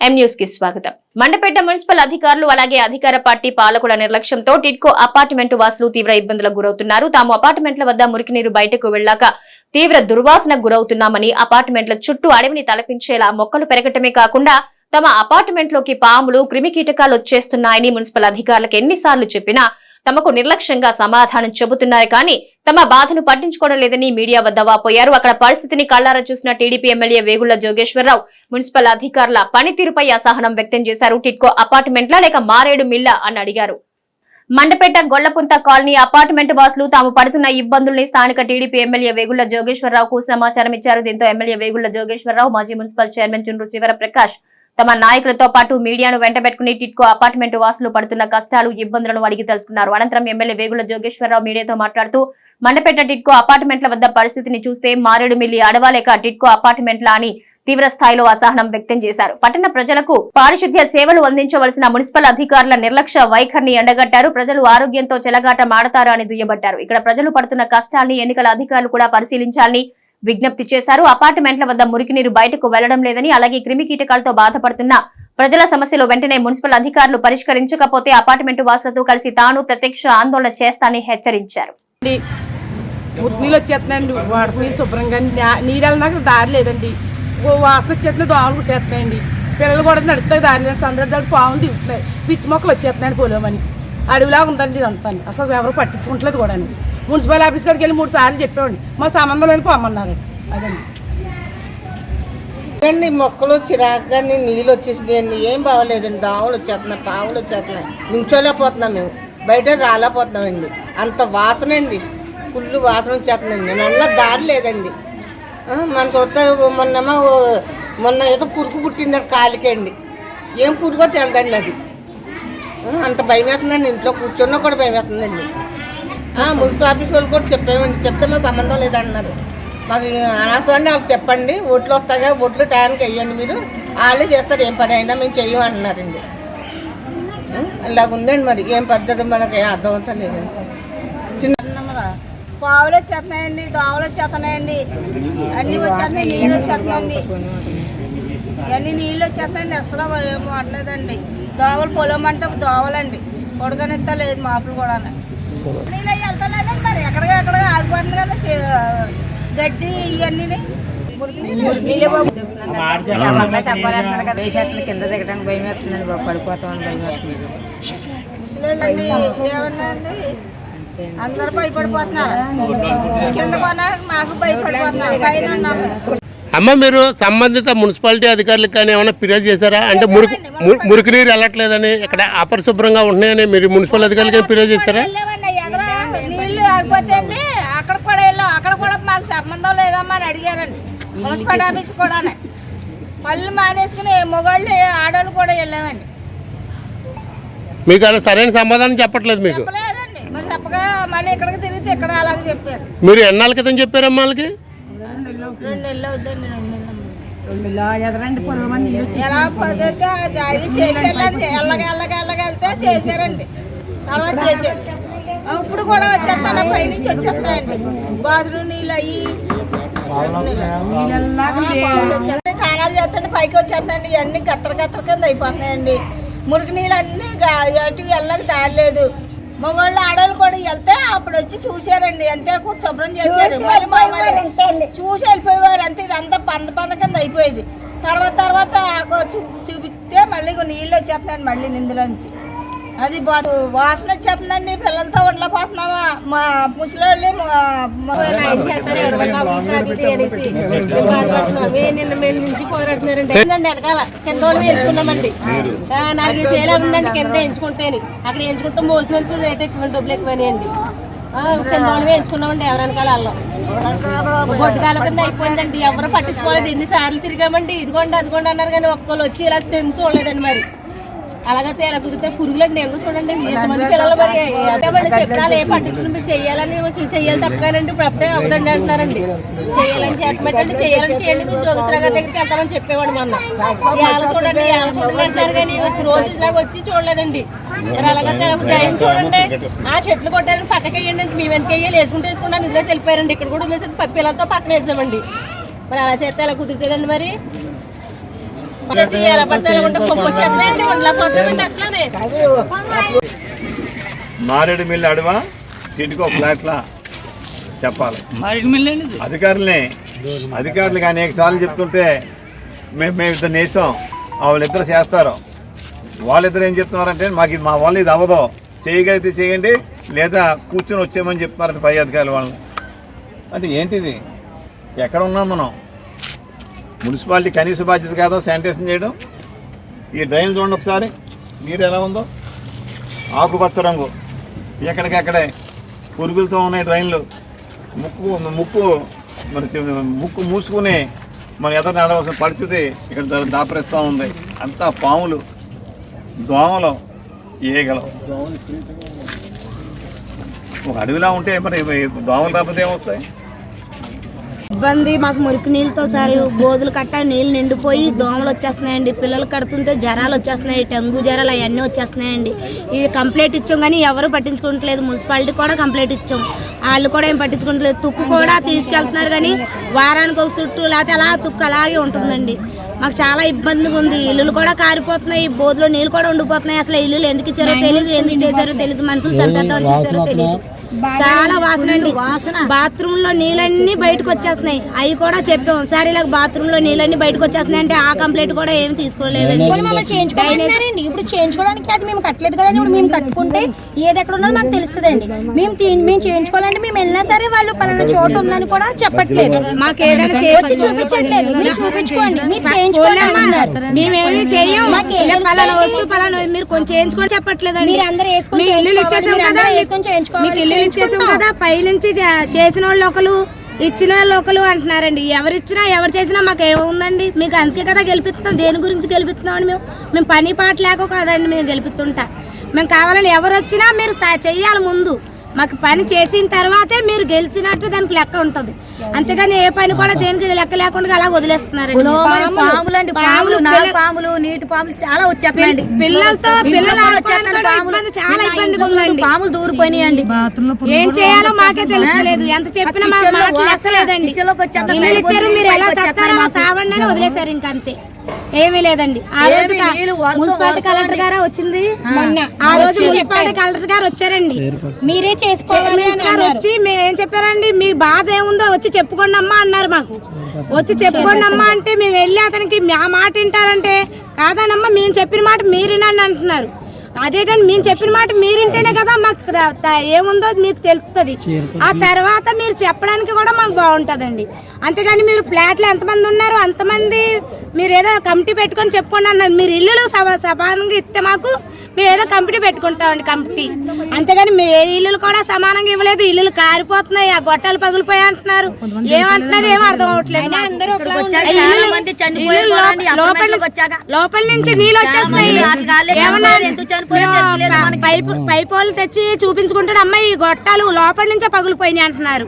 కి స్వాగతం. మండపేట మున్సిపల్ అధికారులు అలాగే అధికార పార్టీ పాలకుల నిర్లక్ష్యంతో టిడ్కో అపార్ట్మెంట్ వాసులు తీవ్ర ఇబ్బందులకు గురవుతున్నారు. తాము అపార్ట్మెంట్ల వద్ద మురికి నీరు బయటకు వెళ్ళాక తీవ్ర దుర్వాసనకు గురవుతున్నామని అపార్ట్మెంట్ల చుట్టూ అడవిని తలపించేలా మొక్కలు పెరగటమే కాకుండా తమ అపార్ట్మెంట్లోకి పాములు క్రిమి కీటకాలు వచ్చేస్తున్నాయని మున్సిపల్ అధికారులకు ఎన్నిసార్లు చెప్పినా తమకు నిర్లక్ష్యంగా సమాధానం చెబుతున్నారు కానీ తమ బాధను పట్టించుకోవడం లేదని మీడియా వద్ద వాపోయారు. అక్కడ పరిస్థితిని కళ్ళారా చూసిన TDP MLA Vegulla Jogeswara Rao municipal అధికారుల పనితీరుపై అసహనం వ్యక్తం చేశారు. టిట్కో అపార్ట్మెంట్లా లేక మారేడు మిల్ల అని అడిగారు. మండపేట గొల్లపుంత కాలనీ అపార్ట్మెంట్ వాసులు తాము పడుతున్న ఇబ్బందుల్ని స్థానిక టీడీపీ ఎమ్మెల్యే వేగుళ్ళ జోగేశ్వరరావుకు సమాచారం ఇచ్చారు. దీంతో ఎమ్మెల్యే వేగుళ్ళ జోగేశ్వరరావు మాజీ మున్సిపల్ చైర్మన్ చుండ్రు శివర ప్రకాష్ తమ నాయకులతో పాటు మీడియాను వెంటబెట్టుకుని టిట్కో అపార్ట్మెంట్ వాసులు పడుతున్న కష్టాలు ఇబ్బందులను అడిగి తెలుసుకున్నారు. అనంతరం ఎమ్మెల్యే వేగుల జోగేశ్వరరావు మీడియాతో మాట్లాడుతూ మండపేట టిట్కో అపార్ట్మెంట్ల వద్ద పరిస్థితిని చూస్తే మారేడు మిల్లి అడవాలేక టిట్కో అపార్ట్మెంట్ల అని తీవ్ర స్థాయిలో అసహనం వ్యక్తం చేశారు. పట్టణ ప్రజలకు పారిశుద్ధ్య సేవలు అందించవలసిన మున్సిపల్ అధికారుల నిర్లక్ష్య వైఖరిని ఎండగట్టారు. ప్రజలు ఆరోగ్యంతో చెలగాట మాడతారు అని దుయ్యబట్టారు. ఇక్కడ ప్రజలు పడుతున్న కష్టాన్ని ఎన్నికల అధికారులు కూడా పరిశీలించాలని విజ్ఞప్తి చేశారు. అపార్ట్మెంట్ల వద్ద మురికి నీరు బయటకు వెళ్ళడం లేదని అలాగే క్రిమి కీటకాలతో బాధపడుతున్న ప్రజల సమస్యలు వెంటనే మున్సిపల్ అధికారులు పరిష్కరించకపోతే అపార్ట్మెంట్ వాసులతో కలిసి తాను ప్రత్యక్ష ఆందోళన చేస్తానని హెచ్చరించారు. నీళ్ళు వచ్చేస్తున్నాయండి. వాడు నీళ్ళు శుభ్రంగా నీళ్ళు దారి లేదండి. వాసన వచ్చేస్తున్నాయి దోమలు కుట్టేస్తున్నాయండి. పిల్లలు కూడా నడుస్తాయి దారి లేదు సందడి దాడి పాములు దిగుతున్నాయి పిచ్చి మొక్కలు వచ్చేస్తున్నాయండి పోలేమని. అడవిలాగా ఉందండి ఇదంతా. అసలు ఎవరు పట్టించుకుంటలేదు కూడా మున్సిపల్ ఆఫీస్ కాడికి వెళ్ళి మూడు సార్లు చెప్పామండి మా సంబంధం లేని పొమ్మన్నారు. అదండి. అండి మొక్కలు చిరాకుగాని నీళ్ళు వచ్చేసినాయండి ఏం బాగలేదండి దోమలు వచ్చేస్తున్నాయి పావులు వచ్చేస్తున్నాయి. నుంచోలేకపోతున్నాం మేము. బయట రాలేకపోతున్నామండి. అంత వాసన అండి. ఫుల్ వాసన వచ్చేస్తుందండి నల్ల దారి లేదండి. మన చూస్తే మొన్నేమో మొన్న ఏదో పురుగు పుట్టిందండి కాలికండి ఏం పురుగో తెలదండి అది. అంత భయం వేస్తుందండి ఇంట్లో కూర్చున్నా కూడా భయం వేస్తుందండి మున్సిపల్ ఆఫీస్ వాళ్ళు కూడా చెప్పామండి. చెప్తే మా సంబంధం లేదన్నారు. మాకు అనవసరాన్ని వాళ్ళకి చెప్పండి. ఓట్లు వస్తాగా ఓట్లు టైంకి వేయండి మీరు. వాళ్ళే చేస్తారు. ఏం పని అయినా మేము చెయ్యం అంటున్నారండి. ఇలాగ ఉందండి మరి. ఏం పద్ధతి మనకి ఏం అర్థం అవుతా లేదండి. చిన్న పావులు వచ్చేస్తున్నాయండి దోవలు వచ్చేస్తున్నాయండి. అన్ని వచ్చేస్తున్నాయి నీళ్ళు వచ్చేస్తున్నాయండి. ఇవన్నీ నీళ్ళు వచ్చేస్తున్నాయండి. అసలు ఏం వాడలేదండి. దోవలు పొలం అంటే దోవలండి పొడగనెత్తా లేదు మాపులు కూడా మరి ఎక్కడ ఆగిపోతుంది కదా చే- గడ్డి ఇవన్నీ చెప్పాలంటున్నారు కదా. వేసేస్తుంది కింద దిగడానికి భయం వేస్తుందండి బాబు. పడిపోతామని భయం వేస్తుంది. ముసలి ఏమన్నా అండి? అందరు భయపడిపోతున్నారు. కింద మాకు భయపడిపోతున్నారు. పైన. అమ్మ. మీరు సంబంధిత మున్సిపాలిటీ అధికారులకు కానీ ఏమైనా ఫిర్యాదు చేశారా? అంటే మురికి ము- మురికి నీరు వెళ్ళట్లేదని ఇక్కడ అపరిశుభ్రంగా ఉంటున్నాయని మీరు మున్సిపల్ అధికారులకి ఫిర్యాదు చేశారా? ఆగిపోతే అండి అక్కడ కూడా వెళ్ళాం. అక్కడ కూడా మాకు సంబంధం లేదమ్మా అని అడిగారండి. మున్సిపల్ ఆఫీస్ కూడా పళ్ళు మానేసుకుని మొగాళ్ళు ఆడవాళ్ళు కూడా వెళ్ళామండి. మీకు అలా సరైన సమాధానం చెప్పట్లేదు మీకు? చెప్పలేదండి. మరి చెప్పగా మళ్ళీ ఇక్కడికి తిరిగితే ఇక్కడ అలాగే చెప్పారు. మీరు ఎన్నాళ్ళ క్రితం చెప్పారమ్మా వాళ్ళకి? రెండు నెలలు అవుతుందండి రెండు నెలలు ఎలా పదితే అది చేశారండి ఎల్లగ ఎల్లగ ఎల్లగ వెళ్తే చేశారండి తర్వాత చేశారు ఇప్పుడు కూడా వచ్చేస్తాను? పైనుంచి వచ్చేస్తాయండి. బాత్రూమ్ నీళ్ళు అయ్యి. స్నానాలు చేస్తుంటే పైకి వచ్చేస్తాయండి. ఇవన్నీ గత్తర గత్తర కింద అయిపోతున్నాయండి. మురికి నీళ్ళు అన్నీ అటు వెళ్ళక దారలేదు మగవాళ్ళు ఆడవాళ్ళు కూడా వెళ్తే అప్పుడు వచ్చి చూశారండి. అంతే కొంచెం శుభ్రం చేశారు. మామూలు చూసి వెళ్ళిపోయేవారు. అంతే ఇదంతా పంద పంద కింద అయిపోయేది. తర్వాత తర్వాత చూ- చూపిస్తే మళ్ళీ నీళ్ళు వచ్చేస్తున్నాయండి మళ్ళీ ఇందులోంచి అది బా- వాసన వచ్చేస్తుందండి పిల్లలతో ఉండలేకపోతున్నామా మా ముసలి వెనకాల? కింద ఎంచుకున్నామండి నాలుగు సేల ఉందండి కింద ఎంచుకుంటేని అక్కడ ఎంచుకుంటే మోసినందుకు రేట్ ఎక్కువ డబ్బులు ఎక్కువనండి కింద ఎంచుకున్నామండి ఎవరు వెనకాల వాళ్ళం. గొడ్డుకాల కింద అయిపోయిందండి. ఎవరు పట్టించుకోలేదు. ఎన్నిసార్లు తిరిగామండి. ఇదిగోండి అదిగోండి అన్నారు కానీ ఒక్కళ్ళు వచ్చి ఇలా తిని చూడలేదండి మరి. అలాగైతే ఎలా కుదిరితే పురుగులండి ఎంగు చూడండి ఎంతమంది పిల్లలు మరి వాళ్ళు చెప్పినా ఏ పట్టించుకుని మీకు చెయ్యాలని చూ- చెయ్యాలి తప్పగానండి ఇప్పుడు అప్పుడే అవదండి అంటున్నారండి. చేయాలని చేతమంటే చేయాలని చేయండి మీరు గారి దగ్గరికి వెళ్తామని చెప్పేవాడు మొన్న. ఇవాళ చూడండి ఇవాళ చూడండి అంటారు కానీ ఒక రోజు ఇలాగ వచ్చి చూడలేదండి. మరి అలాగైతే టైం చూడండి ఆ చెట్లు కొట్టారని పక్కకి వేయండి అంటే మేము ఎంత వేయాలి వేసుకుంటే వేసుకుంటాను ఇదిలో వెళ్ళిపోయారండి ఇక్కడ కూడా వదిలేసి పిల్లలతో పక్కన వేసామండి. మరి అలా చేస్తే ఎలా కుదురుతుందండి మరి? మారేడు మిల్లు అడవా? ఇంటికో ఫ్లాట్లా చెప్పాలి. అధికారులే అధికారులకు అనేక సార్లు చెప్తుంటే మేము మేము ఇద్దరు నేసాం వాళ్ళిద్దరు చేస్తారు. వాళ్ళిద్దరు ఏం చెప్తున్నారంటే మాకు ఇది మా వాళ్ళు ఇది అవ్వదు. చేయగలిగితే చేయండి లేదా కూర్చొని వచ్చేయమని చెప్తున్నారంటే పై అధికారులు వాళ్ళని. అంటే ఏంటిది? ఎక్కడ ఉన్నాం మనం? మున్సిపాలిటీ కనీస బాధ్యత కాదో శానిటేషన్ చేయడం? ఈ డ్రైన్ చూడండి ఒకసారి. నీరు ఎలా ఉందో? ఆకుపచ్చ రంగు. ఎక్కడికక్కడే పురుగులతో ఉన్నాయి డ్రైన్లు. ముక్కు ముక్కు మరి ముక్కు మూసుకుని మన ఎదురు నడవలసిన పరిస్థితి ఇక్కడ దాపరిస్తూ ఉంది. అంతా పాములు దోమలు ఈగలు. ఒక అడవిలా ఉంటే మరి దోమలు రాకపోతే ఏమొస్తాయి? ఇబ్బంది. మాకు మురికి నీళ్ళతో సార్ బోధులు కట్ట నీళ్ళు నిండిపోయి దోమలు వచ్చేస్తున్నాయండి. పిల్లలు కడుతుంటే జ్వరాలు వచ్చేస్తున్నాయి టంగు జ్వరాలు అవన్నీ వచ్చేస్తున్నాయండి. ఇది కంప్లైంట్ ఇచ్చాం కానీ ఎవరు పట్టించుకోవట్లేదు మున్సిపాలిటీ కూడా కంప్లైంట్ ఇచ్చాం. వాళ్ళు కూడా ఏం పట్టించుకోవట్లేదు తుక్కు కూడా తీసుకెళ్తున్నారు కానీ వారానికి ఒక చుట్టూ లేకపోతే అలా తుక్కు అలాగే ఉంటుందండి. మాకు చాలా ఇబ్బందిగా ఉంది. ఇల్లులు కూడా కారిపోతున్నాయి. బోధులో నీళ్ళు కూడా ఉండిపోతున్నాయి. అసలు ఇల్లులు ఎందుకు ఇచ్చారో తెలియదు ఎందుకు చేశారో తెలియదు మనుషులు చంపేద్దామని చూసారో తెలియదు చాలా వాసన అండి. బాత్రూమ్లో నీళ్ళన్నీ బయటకు వచ్చేస్తున్నాయి అవి కూడా చెప్పాం. సరే ఇలా బాత్రూమ్లో నీళ్ళన్నీ బయటకు వచ్చేస్తున్నాయి అంటే ఆ కంప్లైంట్ కూడా ఏమి తీసుకోలేదండి. ఇప్పుడు చేయించుకోవడానికి అది మేము కట్టలేదు కదండి. ఇప్పుడు మేము కట్టుకుంటే ఏది ఎక్కడ ఉన్నదో మాకు తెలుస్తుందండి. మేము మేము చేయించుకోవాలంటే మేము వెళ్ళినా సరే వాళ్ళు పలానా చోటు ఉందని కూడా చెప్పట్లేదు. మాకు ఏదైనా వచ్చి చూపించట్లేదు. మీరు చూపించుకోండి. మీరు చేయించుకోండి అంటున్నారు మేమేమి ఇలా పలానా? వస్తువు పలానా మీరు కొంచెం చేయించుకొని చెప్పట్లేదండి. మీరు అందరూ వేసుకొని చేయించుకోవాలి, మీరు కదా అందరూ వేసుకొని చేయించుకోవాలి, ఇచ్చేసాం. కదా పైనుంచి చేసిన వాళ్ళు ఒకరు ఇచ్చిన వాళ్ళు ఒకరు అంటున్నారండి. ఎవరు ఇచ్చినా ఎవరు చేసినా మాకు ఏముందండి? మీకు అందుకే కదా గెలిపిస్తున్నాం. దేని గురించి గెలిపిస్తున్నామని మేము? మేము పని పాట లేక కాదండి మేము గెలిపిస్తుంటా. మేము కావాలని ఎవరు వచ్చినా మీరు చెయ్యాలి ముందు. మాకు పని చేసిన తర్వాతే మీరు గెలిచినట్టు దానికి లెక్క ఉంటుంది. అంతేగాని ఏ పని కూడా దేనికి లెక్క లేకుండా అలా వదిలేస్తున్నారు పాములు పాములు నీటి పాములు చాలా వచ్చేస్తున్నాయండి. పిల్లలతో పిల్లలు ఇబ్బంది, చాలా ఇంట్లో ఉందండి. పాములు దూరిపోయినాయండి. ఏం చేయాలో మాకే తెలుస్తలేదు ఎంత చెప్పినా మా కిచెన్లో మాటలు వాసన, ఎక్కలేదండి కిచెన్లోకి వచ్చేంత ఇల్లు ఇచ్చారు మీరు ఎలా మాకు. సావండి అని వదిలేశారు ఇంకంతే. ఏమీ లేదండి. ఆ రోజు మున్సిపాలిటీ కలెక్టర్. గారు వచ్చింది మొన్న. ఆ రోజు మున్సిపాలిటీ కలెక్టర్ గారు వచ్చారండి. మీరే చేసుకోవాలి గారు వచ్చి మేము ఏం చెప్పారండి? మీ బాధ ఏముందో వచ్చి చెప్పుకోండి అమ్మా అన్నారు మాకు. వచ్చి చెప్పుకోండి అమ్మా అంటే మేము వెళ్ళి అతనికి మా మాట వింటారంటే కాదనమ్మా మేము చెప్పిన మాట మీరు వినండి అంటున్నారు. అదే కానీ మేము చెప్పిన మాట మీరు వింటేనే కదా మాకు ఏముందో మీకు తెలుస్తుంది ఆ తర్వాత మీరు చెప్పడానికి కూడా మాకు బాగుంటుందండి. అంతేగాని మీరు ఫ్లాట్లు ఎంతమంది ఉన్నారు అంతమంది మీరు ఏదో కమిటీ పెట్టుకొని చెప్పుకోండి అన్నారు మీరు ఇల్లులు సమానంగా ఇస్తే మాకు మేము ఏదో కమిటీ పెట్టుకుంటామండి కమిటీ. అంతేగాని మీ ఇల్లులు కూడా సమానంగా ఇవ్వలేదు ఇల్లులు కారిపోతున్నాయి ఆ గొట్టాలు పగిలిపోయి అంటున్నారు. ఏమంటున్నారు ఏమో అర్థం అవట్లేదు. లోపల నుంచి నీళ్ళు వచ్చేస్తున్నాయి. పైపు పైపోలు తెచ్చి చూపించుకుంటాడు అమ్మాయి ఈ గొట్టాలు లోపల నుంచే పగిలిపోయినాయి అంటున్నారు.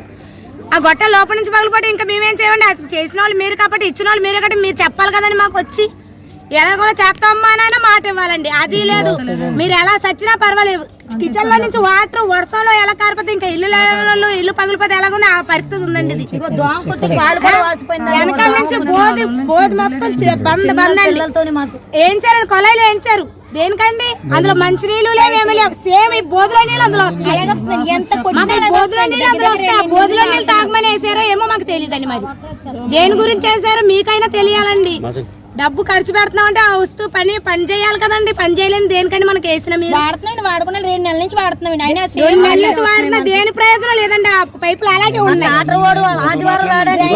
ఆ గొట్టాలు లోపల నుంచి పగిలిపోతే ఇంకా మేమేం చేయండి అది చేసిన వాళ్ళు మీరు కాబట్టి ఇచ్చిన వాళ్ళు మీరు కాబట్టి మీరు చెప్పాలి కదండి మాకు వచ్చి. ఎలా కూడా చేస్తామా అని మాట ఇవ్వాలండి. అది లేదు. మీరు ఎలా సచ్చినా పర్వాలేదు. కిచెన్లో నుంచి వాటర్ వర్షంలో ఎలా కారిపోతే ఇంకా ఇల్లు లేని వాళ్ళు ఇల్లు పగిలిపోతే ఎలాగుంది? ఆ పరిస్థితి ఉందండి ఇది. వెనకాల నుంచి బోధి బోధి మొత్తం బంద్ బంద్ అండి. ఏంచారు కొలాయిలు ఏంచారు దేనికండి? అందులో మంచి నీళ్ళు లేవేమి లేవు. సేమ్ ఈ బోధులో నీళ్ళు అందులో. బోధులో. నీళ్ళు అందులో వస్తాయి. ఆ బోధులో నీళ్ళు తాగమని వేసారో ఏమో మాకు తెలియదండి మరి. దేని గురించి వేసారో మీకైనా తెలియాలండి. డబ్బు ఖర్చు పెడుతున్నాం అంటే ఆ వస్తువు పని పని చేయాలి కదండి. పని చేయలేని దేనికండి మనకి వేసిన మీరు వాడుతున్నాండి వాడుకున్న రెండు నెలల నుంచి వాడుతున్నాం అయినా దేని వల్ల నుంచి వాడినా దేని ప్రయోజనం లేదండి? ఆ పైపులు అలాగే ఉన్నాయి. ఆటవాడు ఆదివారం రావడానికి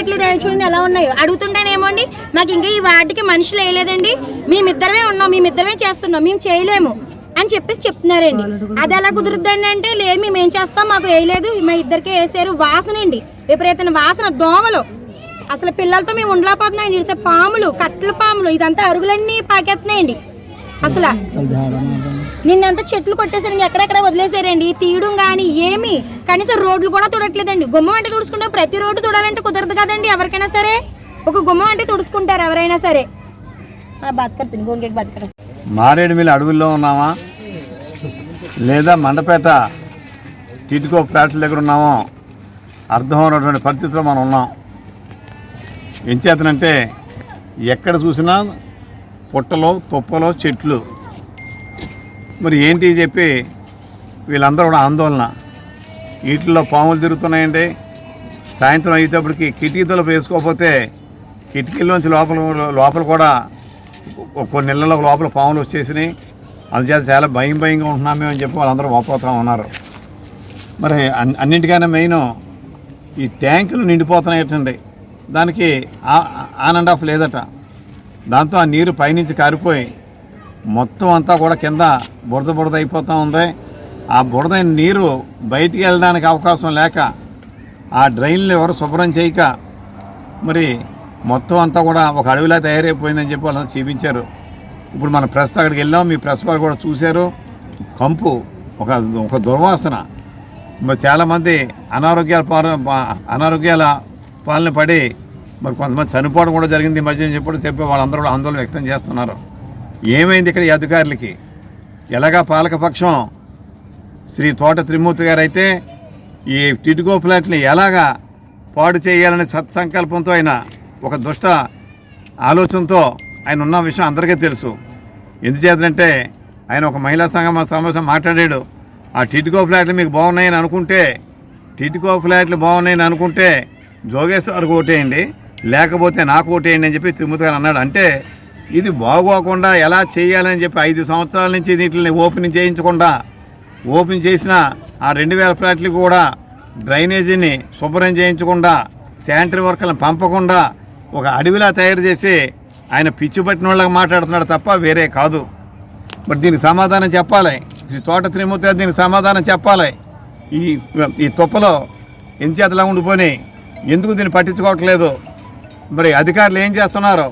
ఇట్లు చూడండి ఎలా ఉన్నాయో? అడుగుతుంటేనేమో అండి మాకు ఇంకా ఈ వార్డుకి మనుషులు వేయలేదండి. మేమిద్దరమే ఉన్నాం మేమిద్దరమే చేస్తున్నాం మేము చేయలేము అని చెప్పేసి చెప్తున్నారండి. అది ఎలా కుదురుద్దండి అంటే లేదు మేము ఏం చేస్తాం మాకు వేయలేదు మా ఇద్దరికే వేసారు వాసన అండి. విపరీతమైన వాసన దోమలు. అసలు పిల్లలతో మేము ఉండలేకపోతున్నాయండి ఇసే పాములు కట్టల పాములు ఇదంతా అరుగులన్నీ పాకేస్తున్నాయండి అసలు నిన్నంతా చెట్లు కొట్టేసరికి ఎక్కడెక్కడ వదిలేసారండి? తీయడం కానీ ఏమి. కనీసం రోడ్లు కూడా తుడట్లేదండి. గుమ్మం అంటే తుడుచుకుంటే ప్రతి రోడ్డు తుడాలంటే కుదరదు కదండి ఎవరికైనా సరే. ఒక గుమ్మం అంటే తుడుచుకుంటారు ఎవరైనా సరే. బతకరు తిని బతకరు. మారేడుమిల్లి అడవుల్లో ఉన్నామా? లేదా మండపేట టిటికో ఫ్లాట్ల దగ్గర ఉన్నామో? అర్థం ఉన్నటువంటి పరిస్థితిలో మనం ఉన్నాం. ఎంచేతనంటే ఎక్కడ చూసినా పుట్టలో తుప్పలో చెట్లు. మరి ఏంటి చెప్పి వీళ్ళందరూ కూడా ఆందోళన. వీటిల్లో పాములు తిరుగుతున్నాయండి. సాయంత్రం అయ్యేటప్పటికి కిటికీ తలుపు వేసుకోకపోతే కిటికీలోంచి లోపల లోపల కూడా కొన్ని నెలల లోపల పాములు వచ్చేసినాయి. అందుచేత చాలా భయం భయంగా ఉంటున్నాం మేము అని చెప్పి వాళ్ళందరూ వాపోతూ ఉన్నారు. మరి అన్- మెయిన్ ఈ ట్యాంకులు నిండిపోతున్నాయటండి దానికి ఆ- ఆన్ అండ్ ఆఫ్ లేదట. దాంతో ఆ నీరు పైనుంచి కారిపోయి మొత్తం అంతా కూడా కింద బురద బురద అయిపోతూ ఉంది. ఆ బురద నీరు బయటికి వెళ్ళడానికి అవకాశం లేక ఆ డ్రైన్లు ఎవరు శుభ్రం చేయక మరి మొత్తం అంతా కూడా ఒక అడవిలా తయారైపోయిందని చెప్పి వాళ్ళని చూపించారు. ఇప్పుడు మన ప్రెస్ అక్కడికి వెళ్ళాం. మీ ప్రెస్ వారు కూడా చూశారు. కంపు ఒక ఒక దుర్వాసన. మరి చాలామంది అనారోగ్యాల పార అనారోగ్యాల పాలన పడి మరి కొంతమంది చనిపోవడం కూడా జరిగింది ఈ మధ్య చెప్పడం చెప్పి వాళ్ళందరూ కూడా ఆందోళన వ్యక్తం చేస్తున్నారు. ఏమైంది ఇక్కడ ఈ అధికారులకి? ఎలాగా పాలకపక్షం శ్రీ తోట త్రిమూర్తి గారు అయితే ఈ టిటికో ఫ్లాట్ని ఎలాగా పాడు చేయాలనే సత్సంకల్పంతో ఆయన ఒక దుష్ట ఆలోచనతో ఆయన ఉన్న విషయం అందరికీ తెలుసు. ఎందుచేతంటే ఆయన ఒక మహిళా సంఘం సమస్య మాట్లాడాడు. ఆ టిటికో ఫ్లాట్లు మీకు బాగున్నాయని అనుకుంటే టిటికో ఫ్లాట్లు బాగున్నాయని అనుకుంటే జోగేశ్వర్కి ఓటేయండి లేకపోతే నాకు ఓటేయండి అని చెప్పి తిరుమతి గారు అన్నాడు. అంటే ఇది బాగోకుండా ఎలా చేయాలని చెప్పి ఐదు సంవత్సరాల నుంచి వీటిని ఓపెన్ చేయించకుండా ఓపెన్ చేసిన ఆ రెండు వేల ఫ్లాట్లు కూడా డ్రైనేజీని శుభ్రం చేయించకుండా శానిటరీ వర్కర్లను పంపకుండా ఒక అడవిలా తయారు చేసి ఆయన పిచ్చి పట్టిన వాళ్ళకి మాట్లాడుతున్నాడు తప్ప వేరే కాదు. మరి దీనికి సమాధానం చెప్పాలి. ఈ తోట త్రిమూర్తి దీనికి సమాధానం చెప్పాలి. ఈ ఈ తుప్పలో ఎంచేతలా ఉండిపోయి ఎందుకు దీన్ని పట్టించుకోవట్లేదు? మరి అధికారులు ఏం చేస్తున్నారు?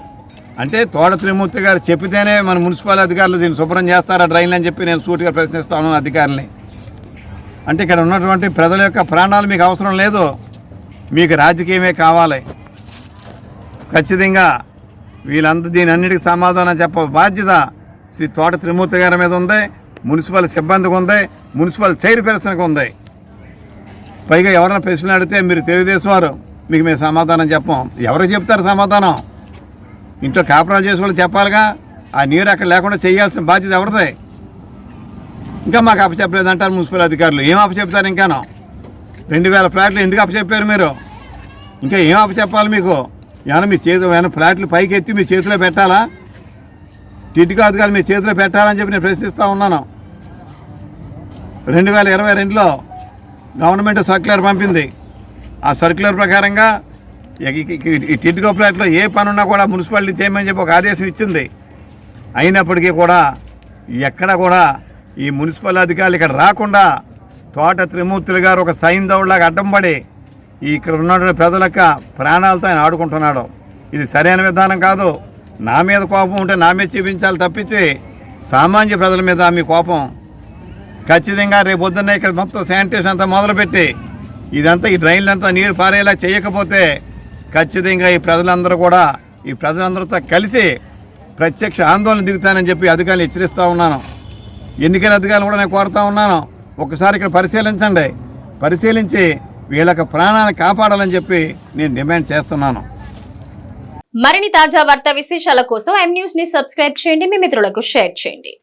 అంటే తోట త్రిమూర్తి గారు చెప్పితేనే మన మున్సిపల్ అధికారులు దీన్ని శుభ్రం చేస్తారా డ్రైన్లు అని చెప్పి నేను సూటిగా ప్రశ్నిస్తాను అధికారుల్ని. అంటే ఇక్కడ ఉన్నటువంటి ప్రజల యొక్క ప్రాణాలు మీకు అవసరం లేదు. మీకు రాజకీయమే కావాలి. ఖచ్చితంగా వీళ్ళందరూ దీని అన్నిటికి సమాధానం చెప్ప బాధ్యత శ్రీ తోట త్రిమూర్తి గారి మీద ఉంది మున్సిపల్ సిబ్బందికి ఉంది మున్సిపల్ చైర్పర్సన్కి ఉంది. పైగా ఎవరైనా ప్రశ్నలు అడిగితే మీరు తెలుగుదేశం వారు మీకు మేము సమాధానం చెప్పం. ఎవరు చెప్తారు సమాధానం? ఇంట్లో కాపురాలు చేసే వాళ్ళు చెప్పాలిగా ఆ నీరు అక్కడ లేకుండా చేయాల్సిన బాధ్యత ఎవరిదే? ఇంకా మాకు అప్పచెప్పలేదు అంటారు మున్సిపల్ అధికారులు. ఏం అప్పచెప్తారు ఇంకాను? రెండు వేల ఫ్లాట్లు ఎందుకు అప్పచెప్పారు మీరు? ఇంకా ఏం అప్పచెప్పాలి మీకు? ఏమైనా మీ చేతి ఏమైనా ఫ్లాట్లు పైకి ఎత్తి మీ చేతిలో పెట్టాలా? టిట్టు కాదు కానీ మీ చేతిలో పెట్టాలని చెప్పి నేను ప్రశ్నిస్తూ ఉన్నాను. రెండు వేల ఇరవై రెండులో గవర్నమెంట్ సర్క్యులర్ పంపింది. ఆ సర్క్యులర్ ప్రకారంగా ఈ- టిడ్కో ప్లాట్లో ఏ పని ఉన్నా కూడా మున్సిపాలిటీ చేయమని చెప్పి ఒక ఆదేశం ఇచ్చింది. అయినప్పటికీ కూడా ఎక్కడ కూడా ఈ మున్సిపల్ అధికారులు ఇక్కడ రాకుండా తోట త్రిమూర్తులు గారు ఒక సైందవుడిలాగా అడ్డం పడి ఇక్కడ ఉన్నటువంటి ప్రజల యొక్క ప్రాణాలతో ఆయన ఆడుకుంటున్నాడు. ఇది సరైన విధానం కాదు. నా మీద కోపం ఉంటే నా మీద చూపించాలి తప్పించి సామాన్య ప్రజల మీద మీ కోపం ఖచ్చితంగా రేపు పొద్దున్న ఇక్కడ మొత్తం శానిటేషన్ అంతా మొదలుపెట్టి ఇదంతా ఈ డ్రైన్లంతా నీరు పారేలా చేయకపోతే ఖచ్చితంగా ఈ ప్రజలందరూ కూడా ఈ ప్రజలందరితో కలిసి ప్రత్యక్ష ఆందోళన దిగుతానని చెప్పి అధికారులు హెచ్చరిస్తూ ఉన్నాను. ఎన్నికల అధికారులు కూడా నేను కోరుతా ఉన్నాను. ఒకసారి ఇక్కడ పరిశీలించండి. పరిశీలించి వీళ్ళకి ప్రాణాన్ని కాపాడాలని చెప్పి నేను డిమాండ్ చేస్తున్నాను. మరిన్ని తాజా వార్తా విశేషాల కోసం ఎం న్యూస్ని సబ్స్క్రైబ్ చేయండి. మీ మిత్రులకు షేర్ చేయండి.